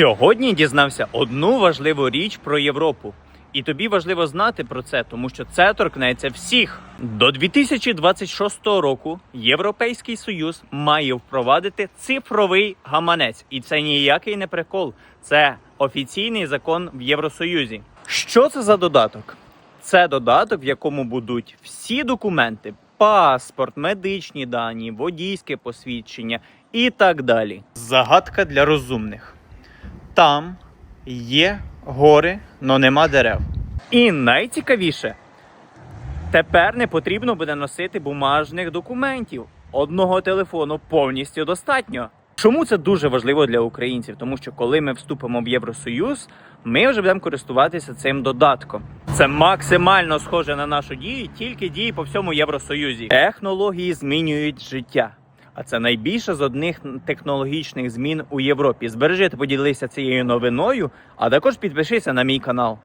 Сьогодні дізнався одну важливу річ про Європу. І тобі важливо знати про це, тому що це торкнеться всіх. До 2026 року Європейський Союз має впровадити цифровий гаманець, і це ніякий не прикол. Це офіційний закон в Євросоюзі. Що це за додаток? Це додаток, в якому будуть всі документи: паспорт, медичні дані, водійське посвідчення і так далі. Загадка для розумних. Там є гори, но нема дерев. І найцікавіше, тепер не потрібно буде носити бумажних документів. Одного телефону повністю достатньо. Чому це дуже важливо для українців? Тому що коли ми вступимо в Євросоюз, ми вже будемо користуватися цим додатком. Це максимально схоже на нашу дію, тільки дії по всьому Євросоюзі. Технології змінюють життя. А це найбільше з одних технологічних змін у Європі. Збережи та поділися цією новиною, а також підпишися на мій канал.